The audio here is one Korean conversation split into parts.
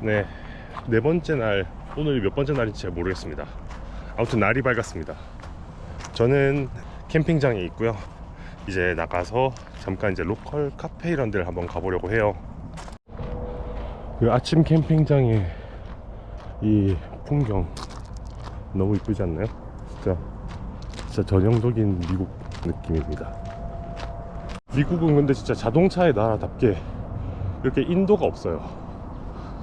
네, 네 번째 날 오늘이 몇 번째 날인지 잘 모르겠습니다. 아무튼 날이 밝았습니다. 저는 캠핑장에 있고요. 이제 나가서 잠깐 이제 로컬 카페 이런 데를 한번 가보려고 해요. 그 아침 캠핑장의 이 풍경 너무 이쁘지 않나요? 진짜 진짜 전형적인 미국 느낌입니다. 미국은 근데 진짜 자동차의 나라답게 이렇게 인도가 없어요.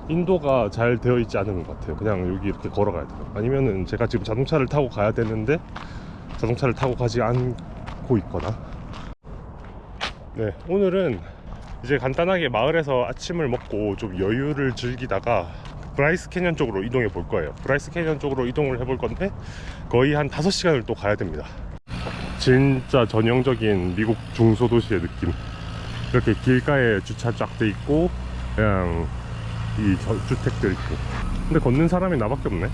인도가 잘 되어 있지 않은 것 같아요. 그냥 여기 이렇게 걸어가야 돼요. 아니면은 제가 지금 자동차를 타고 가야 되는데 자동차를 타고 가지 않고 있거나. 네, 오늘은 이제 간단하게 마을에서 아침을 먹고 좀 여유를 즐기다가 브라이스 캐년 쪽으로 이동해 볼 거예요. 브라이스 캐년 쪽으로 이동을 해 볼 건데 거의 한 5시간을 또 가야 됩니다. 진짜 전형적인 미국 중소도시의 느낌. 이렇게 길가에 주차 쫙 돼 있고 그냥 이 저- 주택들 있고. 근데 걷는 사람이 나밖에 없네.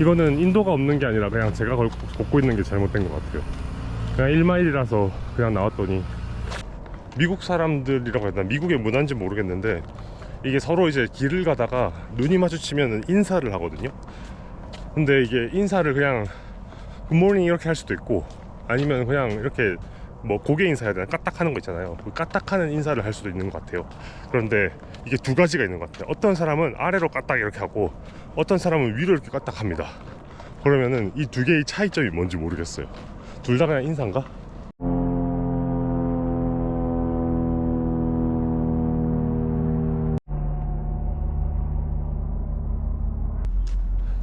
이거는 인도가 없는 게 아니라 그냥 제가 걸- 걷고 있는 게 잘못된 것 같아요. 그냥 1마일이라서 그냥 나왔더니 미국 사람들이라고 해야 되나 미국의 문화인지 모르겠는데 이게 서로 이제 길을 가다가 눈이 마주치면 인사를 하거든요. 근데 이게 인사를 그냥 굿모닝 이렇게 할 수도 있고 아니면 그냥 이렇게 뭐 고개 인사해야 되나 까딱하는 거 있잖아요. 그 까딱하는 인사를 할 수도 있는 것 같아요. 그런데 이게 두 가지가 있는 것 같아요. 어떤 사람은 아래로 까딱 이렇게 하고 어떤 사람은 위로 이렇게 까딱 합니다. 그러면은 이 두 개의 차이점이 뭔지 모르겠어요. 둘 다 그냥 인사인가?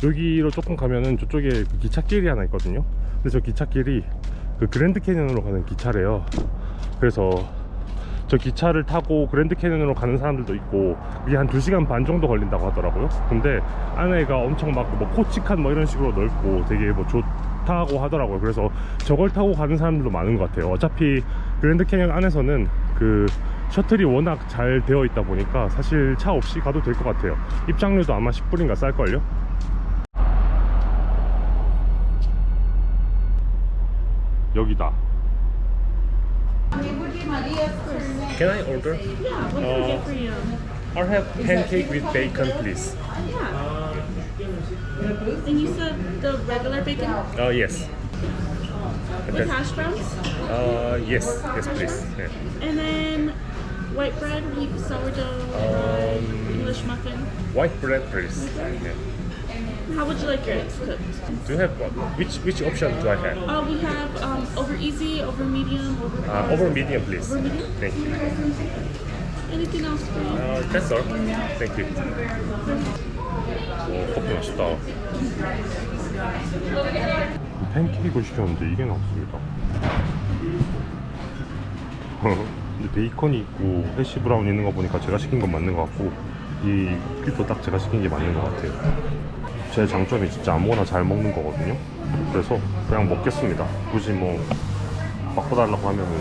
여기로 조금 가면은 저쪽에 그 기찻길이 하나 있거든요. 근데 저 기찻길이 그 그랜드 캐년으로 가는 기차래요. 그래서 저 기차를 타고 그랜드 캐년으로 가는 사람들도 있고 이게 한 2시간 반 정도 걸린다고 하더라고요. 근데 안에가 엄청 막 뭐 코치칸 뭐 이런 식으로 넓고 되게 뭐 좋다고 하더라고요. 그래서 저걸 타고 가는 사람들도 많은 것 같아요. 어차피 그랜드 캐년 안에서는 그 셔틀이 워낙 잘 되어 있다 보니까 사실 차 없이 가도 될 것 같아요. 입장료도 아마 10불인가 쌀걸요? 여기다. Can I order? What can I get for you? I'll have pancake with bacon, please. And you said the regular bacon Uh, yes. with hash browns? Uh, yes, yes, please. Yeah. And then white bread, wheat sourdough, rye, English muffin. White bread, please. Yeah. How would you like your eggs cooked? Do you have what? Which which option do I have? Uh, we have um, over easy, over medium, over Uh, over medium, please. Over medium? Thank you. Anything else for you? Uh, that's all. Thank you. 오, 커피 맛있다. 팬케이크를 시켰는데 이게 나왔습니다. 근데 베이컨이 있고 해시 브라운 있는 거 보니까 제가 시킨 건 맞는 것 같고 이 쿠키도 딱 제가 시킨 게 맞는 것 같아요. 제 장점이 진짜 아무거나 잘 먹는 거거든요. 그래서 그냥 먹겠습니다. 굳이 뭐 바꿔달라고 하면은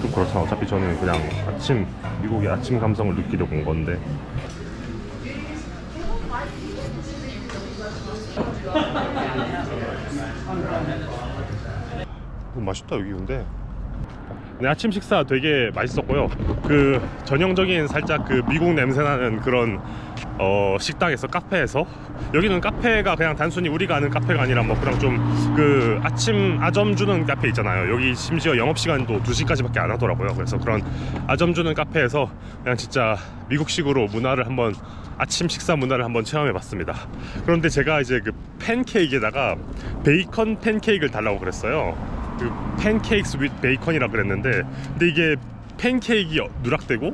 좀 그렇잖아. 어차피 저는 그냥 아침 미국의 아침 감성을 느끼려고 온 건데. 음, 맛있다 여기 근데. 네, 아침 식사 되게 맛있었고요. 그 전형적인 살짝 그 미국 냄새 나는 그런 어, 식당에서 카페에서 여기는 카페가 그냥 단순히 우리가 아는 카페가 아니라 뭐 그냥 좀 그 아침 아점 주는 카페 있잖아요. 여기 심지어 영업 시간도 2시까지 밖에 안 하더라고요. 그래서 그런 아점 주는 카페에서 그냥 진짜 미국식으로 문화를 한번 아침 식사 문화를 한번 체험해 봤습니다. 그런데 제가 이제 그 팬케이크에다가 베이컨 팬케이크를 달라고 그랬어요. 그 팬케이크스 with 베이컨이라 그랬는데 근데 이게 팬케이크 누락되고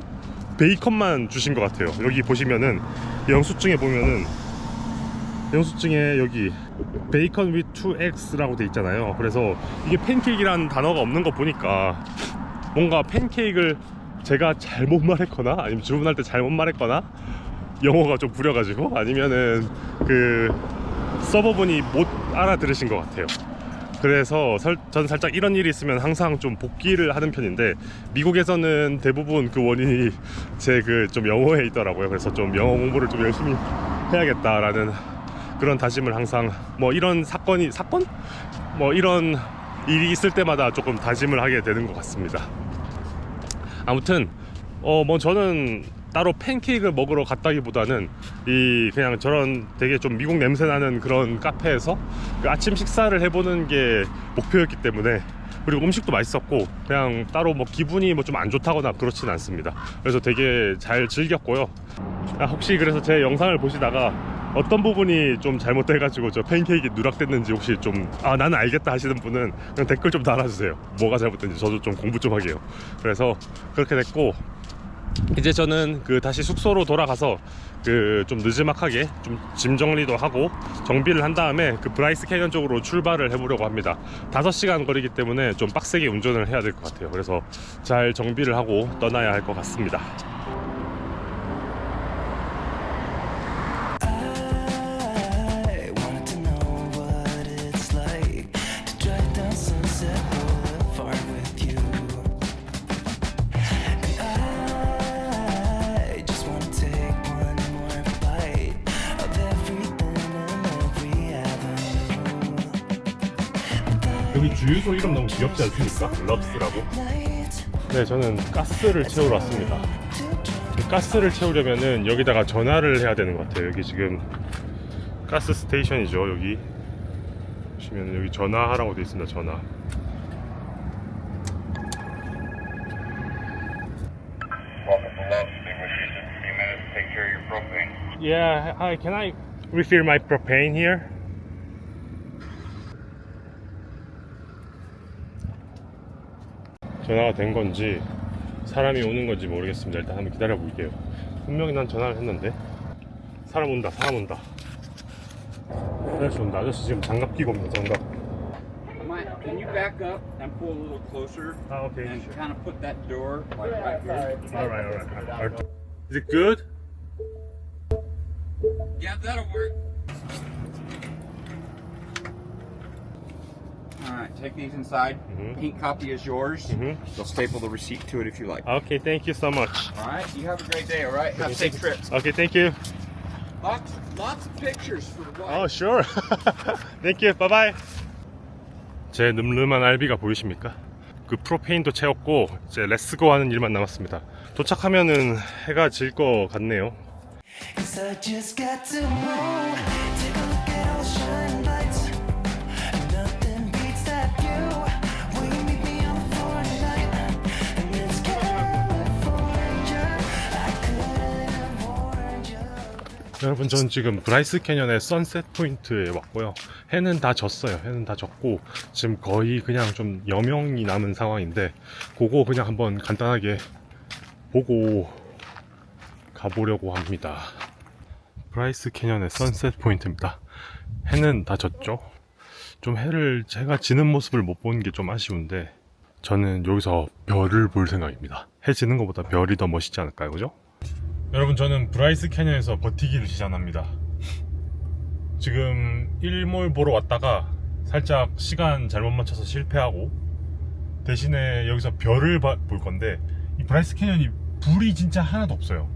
베이컨만 주신 것 같아요. 여기 보시면은 영수증에 보면은 영수증에 여기 베이컨 with 2x라고 돼 있잖아요. 그래서 이게 팬케이크라는 단어가 없는 거 보니까 뭔가 팬케이크를 제가 잘못 말했거나 아니면 주문할 때 잘못 말했거나 영어가 좀 부려가지고 아니면은 그 서버분이 못 알아들으신 것 같아요. 그래서 설, 전 살짝 이런 일이 있으면 항상 좀 복귀를 하는 편인데 미국에서는 대부분 그 원인이 제 그 좀 영어에 있더라고요. 그래서 좀 영어 공부를 좀 열심히 해야겠다라는 그런 다짐을 항상 뭐 이런 사건이 사건 뭐 이런 일이 있을 때마다 조금 다짐을 하게 되는 것 같습니다. 아무튼 어뭐 저는 따로 팬케이크를 먹으러 갔다기보다는 이 그냥 저런 되게 좀 미국 냄새 나는 그런 카페에서 그 아침 식사를 해보는 게 목표였기 때문에 그리고 음식도 맛있었고 그냥 따로 뭐 기분이 뭐 좀 안 좋다거나 그렇진 않습니다. 그래서 되게 잘 즐겼고요. 아, 혹시 그래서 제 영상을 보시다가 어떤 부분이 좀 잘못돼 가지고 저 팬케이크 누락됐는지 혹시 좀 아 나는 알겠다 하시는 분은 그냥 댓글 좀 달아주세요. 뭐가 잘못됐는지 저도 좀 공부 좀 하게요. 그래서 그렇게 됐고 이제 저는 그 다시 숙소로 돌아가서 그좀 느지막하게 좀 짐 정리도 하고 정비를 한 다음에 그 브라이스 캐년 쪽으로 출발을 해보려고 합니다. 5시간 거리기 때문에 좀 빡세게 운전을 해야 될 것 같아요. 그래서 잘 정비를 하고 떠나야 할 것 같습니다. 주유소 이름 너무 귀엽지 않습니까? 럽스라고. 네, 저는 가스를 채우러 왔습니다. 이 가스를 채우려면은 여기다가 전화를 해야 되는 것 같아요. 여기 지금 가스 스테이션이죠. 여기 보시면 여기 전화하라고 되어 있습니다. 전화. Yeah, hi. Can I refill my propane here? 전화가 된 건지 사람이 오는 건지 모르겠습니다. 일단 한번 기다려 볼게요. 분명히 난 전화를 했는데 사람 온다. 사람 온다. 아저씨 온다. 아저씨 지금 장갑 끼고 옵니다. 장갑. Can you back up and pull a little closer 아, 오케이. and kind of put that door like right here? Alright, alright. alright. Is it good? Yeah, that'll work. All right, take these inside. Mhm. Pink copy is yours. Mhm. They'll staple the receipt to it if you like. Okay, thank you so much. All right, you have a great day. All right, have safe trips. Okay, thank you. Lots, lots of pictures for the Oh, wife. sure. Thank you. Bye bye. 제 늠름한 알비가 보이십니까? 그 프로페인도 채웠고 이제 렛츠고 하는 일만 남았습니다. 도착하면은 해가 질 것 같네요. Cause I just got to move. 여러분 전 지금 브라이스 캐년의 선셋 포인트에 왔고요. 해는 다 졌어요. 해는 다 졌고 지금 거의 그냥 좀 여명이 남은 상황인데 그거 그냥 한번 간단하게 보고 가보려고 합니다. 브라이스 캐년의 선셋 포인트입니다. 해는 다 졌죠. 좀 해를 제가 지는 모습을 못 보는 게 좀 아쉬운데 저는 여기서 별을 볼 생각입니다. 해 지는 것보다 별이 더 멋있지 않을까요, 그죠? 여러분 저는 브라이스 캐년에서 버티기를 시작합니다. 지금 일몰 보러 왔다가 살짝 시간 잘못 맞춰서 실패하고 대신에 여기서 별을 봐- 볼 건데 이 브라이스 캐년이 불이 진짜 하나도 없어요.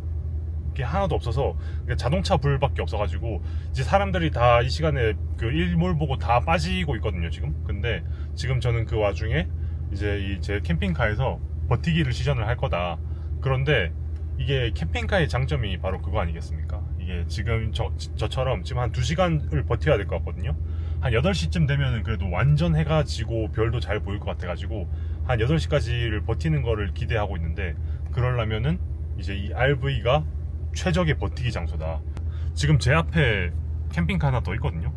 이게 하나도 없어서 자동차 불밖에 없어가지고 이제 사람들이 다 이 시간에 그 일몰 보고 다 빠지고 있거든요 지금. 근데 지금 저는 그 와중에 이제 이 제 캠핑카에서 버티기를 시전을 할 거다. 그런데 이게 캠핑카의 장점이 바로 그거 아니겠습니까? 이게 지금 저, 저처럼 지금 한 2시간을 버텨야 될 것 같거든요. 한 8시쯤 되면은 그래도 완전 해가 지고 별도 잘 보일 것 같아가지고 한 8시까지를 버티는 거를 기대하고 있는데 그러려면은 이제 이 RV가 최적의 버티기 장소다. 지금 제 앞에 캠핑카 하나 더 있거든요.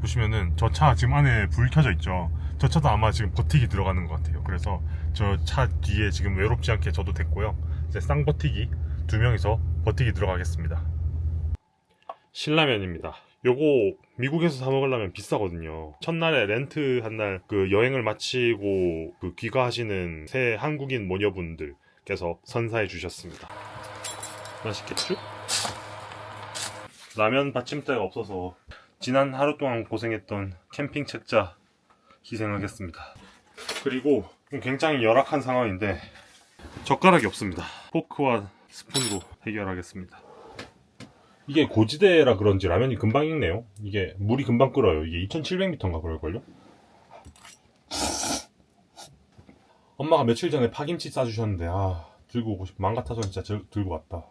보시면은 저 차 지금 안에 불 켜져 있죠. 저 차도 아마 지금 버티기 들어가는 것 같아요. 그래서 저 차 뒤에 지금 외롭지 않게 저도 됐고요. 이제 쌍버티기 두 명이서 버티기 들어가겠습니다. 신라면입니다. 요거 미국에서 사 먹으려면 비싸거든요. 첫날에 렌트 한 날 그 여행을 마치고 그 귀가하시는 새 한국인 모녀분들께서 선사해 주셨습니다. 맛있겠죠? 라면 받침대가 없어서 지난 하루 동안 고생했던 캠핑 책자 희생하겠습니다. 그리고 굉장히 열악한 상황인데 젓가락이 없습니다. 포크와 스푼으로 해결하겠습니다. 이게 고지대라 그런지 라면이 금방 익네요. 이게 물이 금방 끓어요. 이게 2,700m인가 그럴걸요? 엄마가 며칠 전에 파김치 싸주셨는데 아 들고 오고 싶. 맘 같아서 진짜 들, 들고 왔다.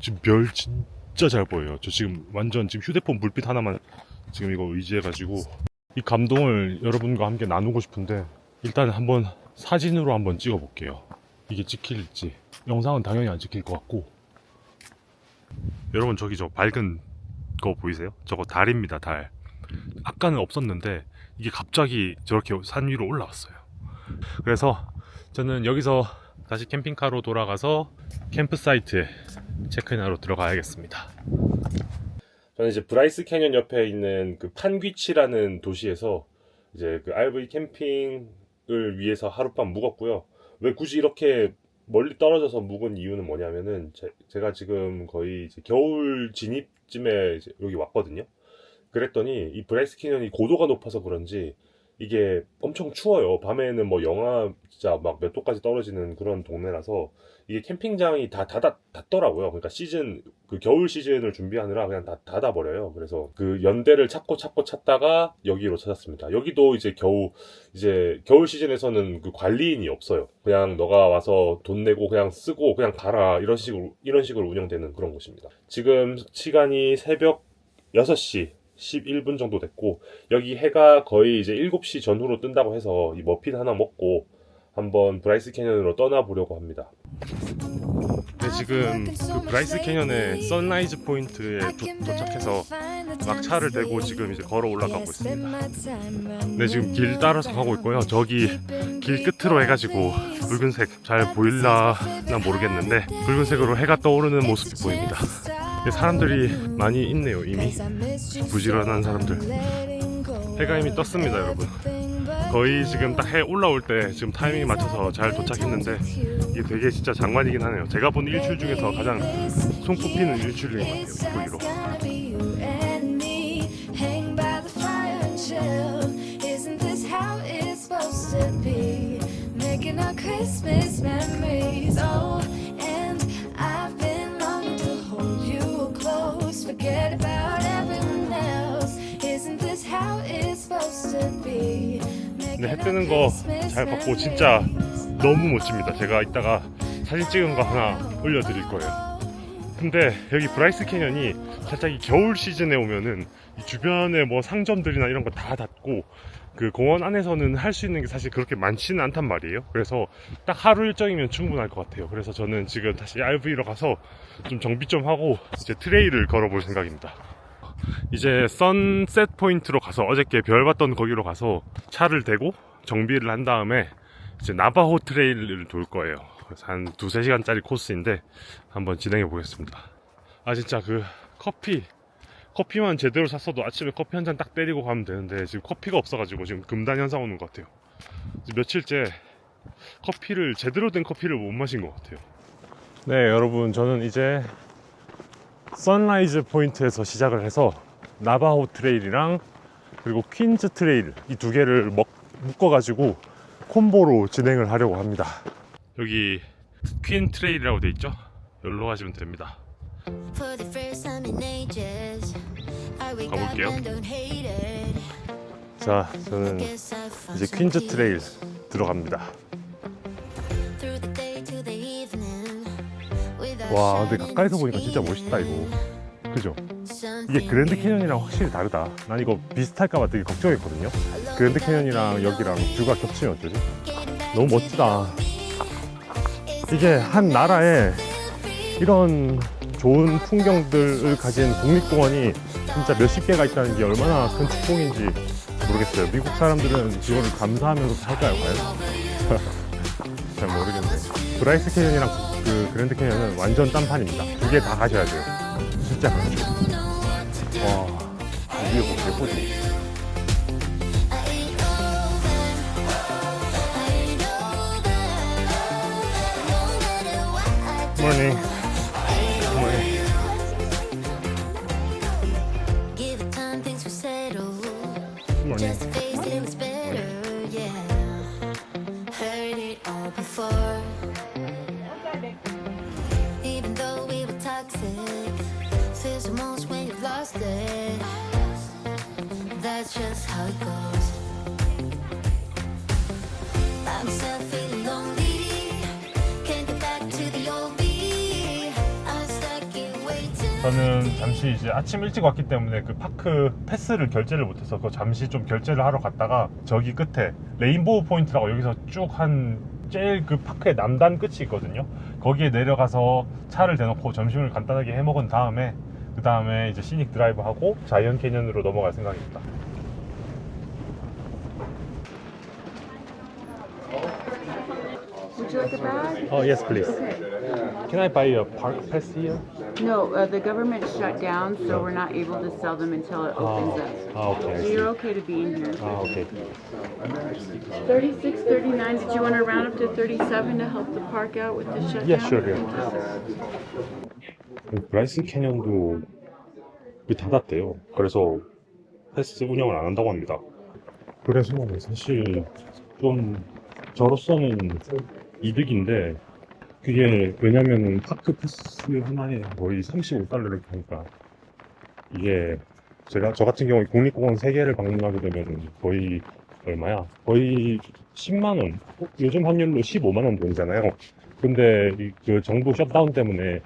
지금 별 진. 짜 잘 보여요. 저 지금 완전 지금 휴대폰 불빛 하나만 지금 이거 의지해가지고 이 감동을 여러분과 함께 나누고 싶은데 일단 한번 사진으로 한번 찍어볼게요. 이게 찍힐지 영상은 당연히 안 찍힐 것 같고 여러분 저기 저 밝은 거 보이세요? 저거 달입니다 달. 아까는 없었는데 이게 갑자기 저렇게 산 위로 올라왔어요. 그래서 저는 여기서 다시 캠핑카로 돌아가서 캠프 사이트에 체크인하러 들어가야겠습니다. 저는 이제 브라이스 캐년 옆에 있는 그 판귀치라는 도시에서 이제 그 RV 캠핑을 위해서 하룻밤 묵었고요. 왜 굳이 이렇게 멀리 떨어져서 묵은 이유는 뭐냐면은 제, 가 지금 거의 겨울 진입쯤에 여기 왔거든요. 그랬더니 이 브라이스 캐년이 고도가 높아서 그런지 이게 엄청 추워요. 밤에는 뭐 영하 진짜 막 몇 도까지 떨어지는 그런 동네라서 이게 캠핑장이 다 닫아 닫더라고요. 그러니까 시즌 그 겨울 시즌을 준비하느라 그냥 다 닫아 버려요. 그래서 그 연대를 찾고 찾고 찾다가 여기로 찾았습니다. 여기도 이제 겨우 이제 겨울 시즌에서는 그 관리인이 없어요. 그냥 너가 와서 돈 내고 그냥 쓰고 그냥 가라 이런 식으로 이런 식으로 운영되는 그런 곳입니다. 지금 시간이 새벽 6시 11분 정도 됐고 여기 해가 거의 이제 7시 전후로 뜬다고 해서 이 머핀 하나 먹고 한번 브라이스 캐년으로 떠나보려고 합니다. 네, 지금 그 브라이스 캐년의 선라이즈 포인트에 도, 도착해서 막 차를 대고 지금 이제 걸어 올라가고 있습니다. 네, 지금 길 따라서 가고 있고요. 저기 길 끝으로 해가지고 붉은색 잘 보일라나 모르겠는데 붉은색으로 해가 떠오르는 모습이 보입니다. 네, 사람들이 많이 있네요, 이미. 부지런한 사람들. 해가 이미 떴습니다, 여러분. 거의 지금 딱 해 올라올 때 지금 타이밍에 맞춰서 잘 도착했는데 이게 되게 진짜 장관이긴 하네요. 제가 본 일출 중에서 가장 손꼽히는 일출인 것 같아요. 보기로. Christmas memories. 근데 해 뜨는 거 잘 봤고 진짜 너무 멋집니다. 제가 이따가 사진 찍은 거 하나 올려드릴 거예요. 근데 여기 브라이스 캐년이 살짝 이 겨울 시즌에 오면은 이 주변에 뭐 상점들이나 이런 거 다 닫고 그 공원 안에서는 할 수 있는 게 사실 그렇게 많지는 않단 말이에요. 그래서 딱 하루 일정이면 충분할 것 같아요. 그래서 저는 지금 다시 RV로 가서 좀 정비 좀 하고 이제 트레일을 걸어볼 생각입니다. 이제 선셋 포인트로 가서 어저께 별 봤던 거기로 가서 차를 대고 정비를 한 다음에 이제 나바호 트레일을 돌 거예요. 그래서 한 두세 시간짜리 코스인데 한번 진행해 보겠습니다. 아 진짜 그 커피 커피만 제대로 샀어도 아침에 커피 한 잔 딱 때리고 가면 되는데 지금 커피가 없어가지고 지금 금단 현상 오는 것 같아요. 며칠째 커피를 제대로 된 커피를 못 마신 것 같아요. 네 여러분 저는 이제 선라이즈 포인트에서 시작을 해서 나바호 트레일이랑 그리고 퀸즈 트레일 이 두 개를 먹, 묶어가지고 콤보로 진행을 하려고 합니다. 여기 퀸 트레일이라고 돼 있죠? 여기로 가시면 됩니다. 가볼게요. 자, 저는 이제 퀸즈 트레일. 들어갑니다. 와, 근데 가까이서 보니까 진짜 멋있다 이거. 그죠? 이게 그랜드 캐년이랑 확실히 다르다. 난 이거 비슷할까봐 되게 걱정했거든요. 그랜드 캐년이랑 여기랑 뷰가 겹치면 어쩌지? 너무 멋지다. 이게 한 나라에 이런 좋은 풍경들을 가진 국립공원이 진짜 몇십 개가 있다는 게 얼마나 큰 축복인지 모르겠어요. 미국 사람들은 이거를 감사하면서 살까요, 과연? 잘 모르겠네. 브라이스 캐년이랑 그 그랜드 캐년은 완전 딴판입니다. 두 개 다 가셔야 돼요. 진짜 강추. 와, 위에 뭐 예쁘지? morning. morning. 저는 잠시 이제 아침 일찍 왔기 때문에 그 파크 패스를 결제를 못해서 그 잠시 좀 결제를 하러 갔다가 저기 끝에 레인보우 포인트라고 여기서 쭉 한 제일 그 파크의 남단 끝이 있거든요. 거기에 내려가서 차를 대놓고 점심을 간단하게 해 먹은 다음에 그 다음에 이제 시닉 드라이브 하고 자이언 캐년으로 넘어갈 생각입니다. you like a bag? Oh yes, please. Can I buy a park pass here? No, uh, the government shut down, so we're not able to sell them until it opens up. Ah, okay. I So see. you're okay to be in here. Ah, okay. 36, 39. Did you want to round up to 37 to help the park out with the shutdown? Yeah, sure. Yeah. 브라이슨 캐년도 닫았대요. 그래서 패스 운영을 안 한다고 합니다. 그래서 사실 좀 저로서는 이득인데 그게 왜냐면은 파크 패스 하나에 거의 35달러를 하니까 이게 제가 저 같은 경우에 국립공원 3개를 방문하게 되면 거의 얼마야? 거의 10만 원. 어, 요즘 환율로 15만 원 돈이잖아요. 근데 이- 그 정부 셧다운 때문에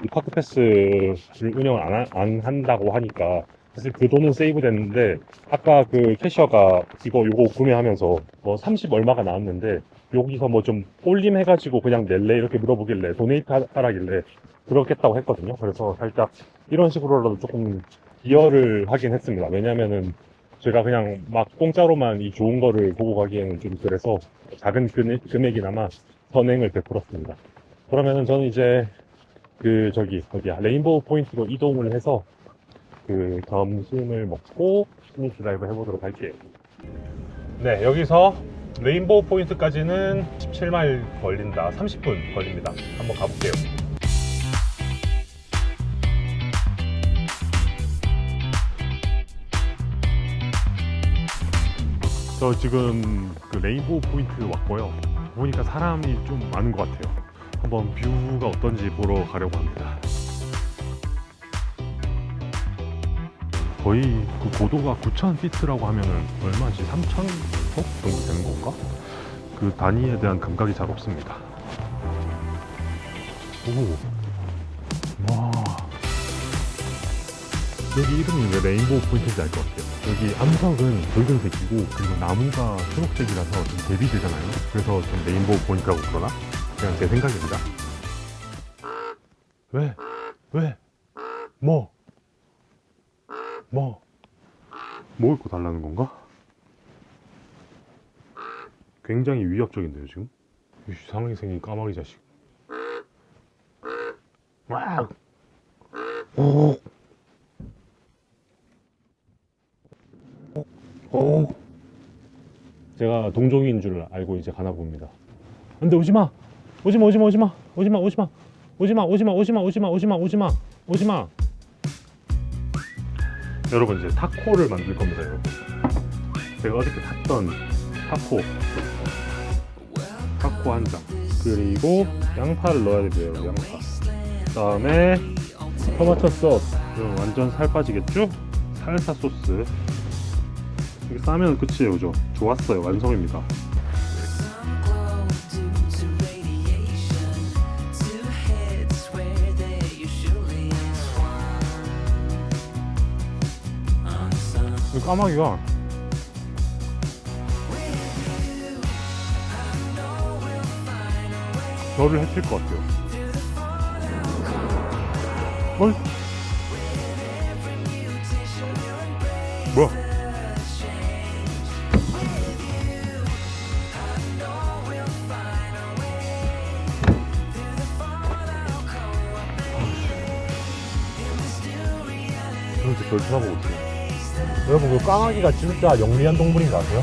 이 파크 패스를 운영을 안, 하- 안 한다고 하니까 사실 그 돈은 세이브 됐는데 아까 그 캐셔가 이거 요거 구매하면서 뭐 30 얼마가 나왔는데 여기서 뭐 좀 올림 해가지고 그냥 낼래 이렇게 물어보길래 도네이트 하- 하라길래 그렇겠다고 했거든요. 그래서 살짝 이런 식으로라도 조금 기여를 하긴 했습니다. 왜냐면은 제가 그냥 막 공짜로만 이 좋은 거를 보고 가기에는 좀 그래서 작은 금액, 금액이나마 선행을 베풀었습니다. 그러면은 저는 이제 그 저기 어디야 레인보우 포인트로 이동을 해서 그 점심을 먹고 스니 드라이브 해보도록 할게요. 네 여기서 레인보우 포인트까지는 17마일 걸린다 30분 걸립니다. 한번 가볼게요. 저 지금 그 레인보우 포인트 왔고요. 보니까 사람이 좀 많은 것 같아요. 한번 뷰가 어떤지 보러 가려고 합니다. 거의 그 고도가 9,000 피트라고 하면은 얼마지? 3,000석 정도 되는 건가? 그 단위에 대한 감각이 잘 없습니다. 오, 와. 여기 이름이 왜 레인보우 포인트인지 알 것 같아요. 여기 암석은 붉은색이고 그리고 나무가 초록색이라서 좀 대비되잖아요. 그래서 좀 레인보우 포인트라고 그러나? 그냥 제 생각입니다. 왜? 왜? 뭐? 뭐? 뭐 입고 달라는 건가? 굉장히 위협적인데요 지금? 이 이상하게 생긴 까마귀 자식. 와. 오. 오. 제가 동종인 줄 알고 이제 가나 봅니다. 근데 오지 마. 오지 마. 오지 마. 오지 마. 오지 마. 오지 마. 오지 마. 오지 마. 오지 마. 오지 마. 오지 마. 오지 마. 오지 마. 여러분 이제 타코를 만들 겁니다, 여러분. 제가 어저께 탔던 타코. 타코 한 장. 그리고 양파를 넣어야 돼요, 양파. 그 다음에 토마토 소스. 완전 살 빠지겠죠? 살사 소스. 이렇게 싸면 끝이에요, 그죠? 좋았어요, 완성입니다. 까마귀가 저를 해칠 것 같아요. 뭘? 뭐야? 저한테 절 쳐다보고 있어요. 여러분 그 까마귀가 진짜 영리한 동물인 거 아세요?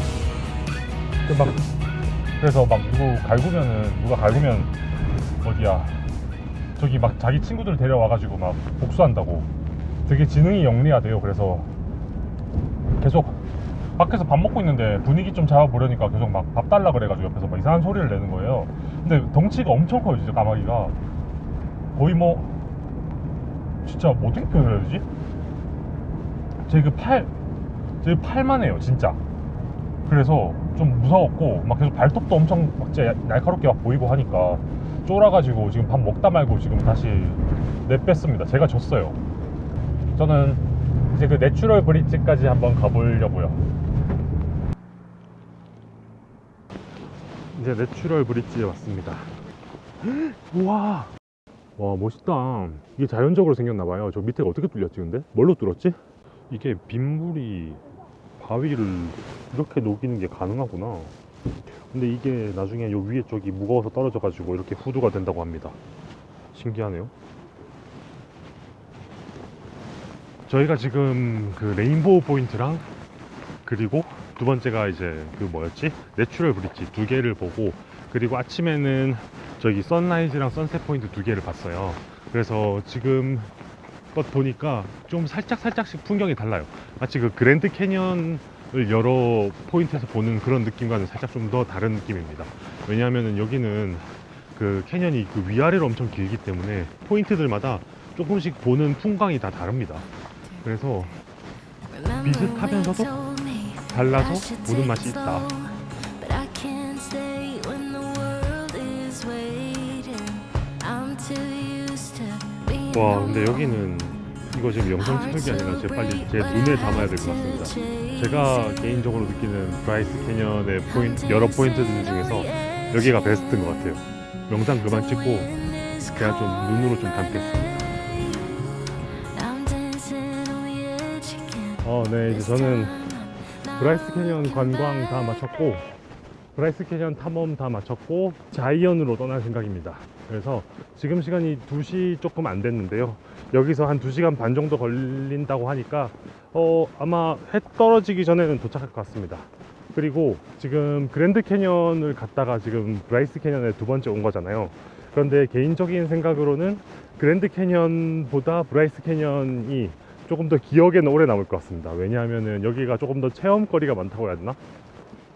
그 막 그래서 막 누구 갈구면은 누가 갈구면 어디야? 저기 막 자기 친구들 데려와가지고 막 복수한다고. 되게 지능이 영리하대요. 그래서 계속 밖에서 밥 먹고 있는데 분위기 좀 잡아보려니까 계속 막 밥 달라 그래가지고 옆에서 막 이상한 소리를 내는 거예요. 근데 덩치가 엄청 커요 진짜 까마귀가. 거의 뭐 진짜 뭐 어떻게 표현해야 되지? 제 그 팔, 제 팔만 해요, 진짜. 그래서 좀 무서웠고, 막 계속 발톱도 엄청 막 진짜 날카롭게 막 보이고 하니까 쫄아가지고 지금 밥 먹다 말고 지금 다시 내뺐습니다. 제가 졌어요. 저는 이제 그 내추럴 브릿지까지 한번 가보려고요. 이제 내추럴 브릿지에 왔습니다. 우와! 와, 멋있다. 이게 자연적으로 생겼나봐요. 저 밑에가 어떻게 뚫렸지, 근데? 뭘로 뚫었지? 이게 빗물이 바위를 이렇게 녹이는 게 가능하구나. 근데 이게 나중에 요 위에 쪽이 무거워서 떨어져 가지고 이렇게 후두가 된다고 합니다. 신기하네요. 저희가 지금 그 레인보우 포인트랑 그리고 두 번째가 이제 그 뭐였지? 내추럴 브릿지 두 개를 보고 그리고 아침에는 저기 선라이즈랑 선셋 포인트 두 개를 봤어요. 그래서 지금 것 보니까 좀 살짝 살짝씩 풍경이 달라요. 마치 그 그랜드 캐년을 여러 포인트에서 보는 그런 느낌과는 살짝 좀 더 다른 느낌입니다. 왜냐하면은 여기는 그 캐년이 그 위아래로 엄청 길기 때문에 포인트들마다 조금씩 보는 풍광이 다 다릅니다. 그래서 비슷하면서도 달라서 보는 맛이 있다. 와 근데 여기는 이거 지금 영상 찍는 게 아니라 제 빨리 제 눈에 담아야 될 것 같습니다. 제가 개인적으로 느끼는 브라이스 캐년의 포인트 여러 포인트들 중에서 여기가 베스트인 것 같아요. 영상 그만 찍고 제가 좀 눈으로 좀 담겠습니다. 어, 네 이제 저는 브라이스 캐년 관광 다 마쳤고 브라이스 캐년 탐험 다 마쳤고 자이언으로 떠날 생각입니다. 그래서 지금 시간이 2시 조금 안 됐는데요. 여기서 한 2시간 반 정도 걸린다고 하니까 어, 아마 해 떨어지기 전에는 도착할 것 같습니다. 그리고 지금 그랜드 캐년을 갔다가 지금 브라이스 캐년에 두 번째 온 거잖아요. 그런데 개인적인 생각으로는 그랜드 캐년보다 브라이스 캐년이 조금 더 기억에는 오래 남을 것 같습니다. 왜냐하면은 여기가 조금 더 체험거리가 많다고 해야 되나?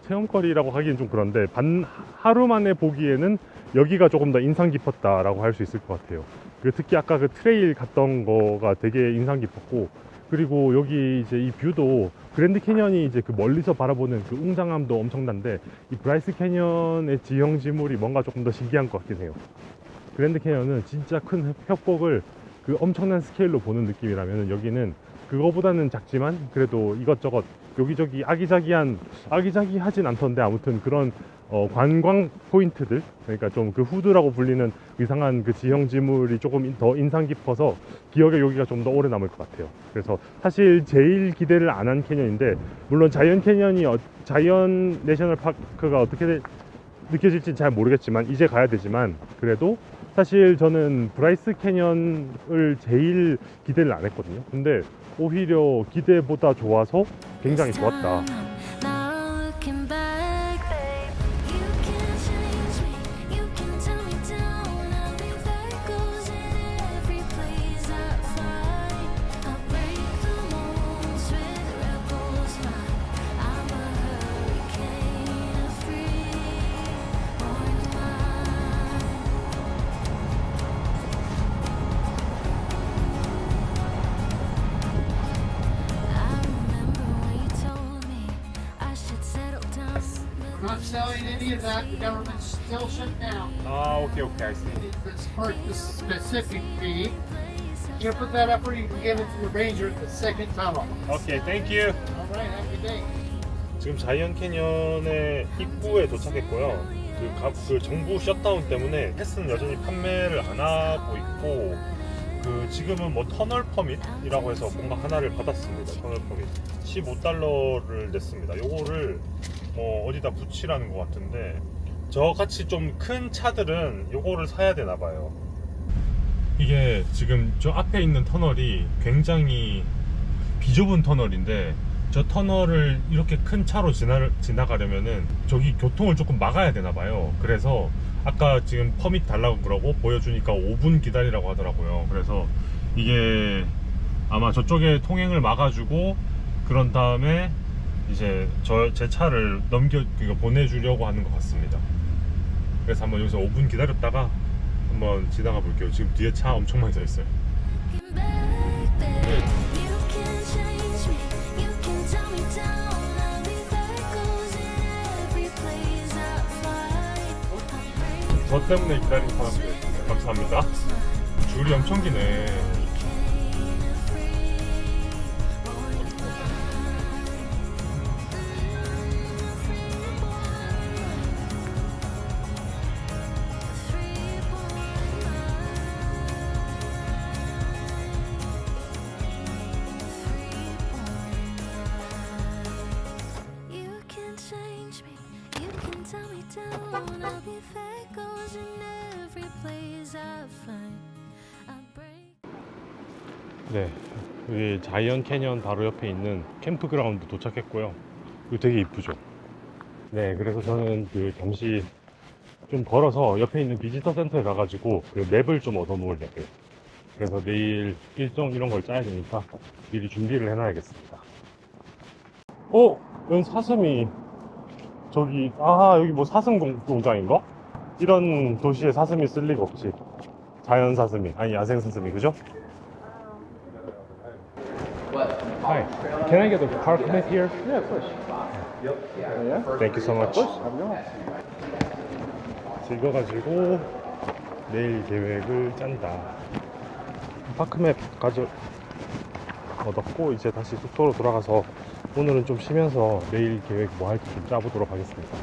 체험거리라고 하기엔 좀 그런데 반 하루 만에 보기에는 여기가 조금 더 인상 깊었다라고 할 수 있을 것 같아요. 그 특히 아까 그 트레일 갔던 거가 되게 인상 깊었고 그리고 여기 이제 이 뷰도 그랜드 캐년이 이제 그 멀리서 바라보는 그 웅장함도 엄청난데 이 브라이스 캐년의 지형 지물이 뭔가 조금 더 신기한 것 같긴 해요. 그랜드 캐년은 진짜 큰 협곡을 그 엄청난 스케일로 보는 느낌이라면 여기는 그거보다는 작지만 그래도 이것저것 여기저기 아기자기한 아기자기하진 않던데 아무튼 그런 어, 관광 포인트들 그러니까 좀 그 후드라고 불리는 이상한 그 지형 지물이 조금 인- 더 인상 깊어서 기억에 여기가 좀 더 오래 남을 것 같아요. 그래서 사실 제일 기대를 안 한 캐년인데 물론 자이언 캐년이 어, 자이언 내셔널 파크가 어떻게 돼- 느껴질지 잘 모르겠지만 이제 가야 되지만 그래도 사실 저는 브라이스 캐년을 제일 기대를 안 했거든요. 근데 오히려 기대보다 좋아서 굉장히 좋았다. That. The government's still shut down. 아 오케이 오케이 알겠어. It's part the specific fee. You put that up where you can give it to the ranger at the second tunnel. 오케이 땡큐. All right, have a good day. 지금 자이언 캐년의 입구에 도착했고요. 그, 가- 그 정부 셧다운 때문에 패스는 여전히 판매를 안 하고 있고 그 지금은 뭐 터널 퍼밋이라고 해서 뭔가 하나를 받았습니다. 터널 퍼밋 15달러를 냈습니다. 요거를 뭐 어디다 붙이라는 것 같은데 저같이 좀 큰 차들은 요거를 사야 되나 봐요. 이게 지금 저 앞에 있는 터널이 굉장히 비좁은 터널인데 저 터널을 이렇게 큰 차로 지나, 지나가려면은 저기 교통을 조금 막아야 되나 봐요. 그래서 아까 지금 퍼밋 달라고 그러고 보여주니까 5분 기다리라고 하더라고요. 그래서 이게 아마 저쪽에 통행을 막아주고 그런 다음에 이제 저 제 차를 넘겨 그거 보내주려고 하는 것 같습니다. 그래서 한번 여기서 5분 기다렸다가 한번 지나가 볼게요. 지금 뒤에 차 엄청 많이 서 있어요. 저 때문에 기다린 사람들 감사합니다. 줄이 엄청 기네. 자이언 캐년 바로 옆에 있는 캠프그라운드 도착했고요. 이거 되게 이쁘죠? 네, 그래서 저는 그 잠시 좀 걸어서 옆에 있는 비지터 센터에 가가지고 그 맵을 좀 얻어 놓으려고요. 그래서 내일 일정 이런 걸 짜야 되니까 미리 준비를 해놔야겠습니다. 어? 여기 사슴이 저기 아 여기 뭐 사슴 공- 공장인가? 이런 도시에 사슴이 쓸 리가 없지. 자연 사슴이 아니 야생 사슴이 그죠? Hi, can I get a park map here? Yeah, of course. Thank you so much. 즐겨가지고 내일 계획을 짠다. 파크맵 가져 얻었고 이제 다시 숙소로 돌아가서 오늘은 좀 쉬면서 내일 계획 뭐 할지 좀 짜보도록 하겠습니다.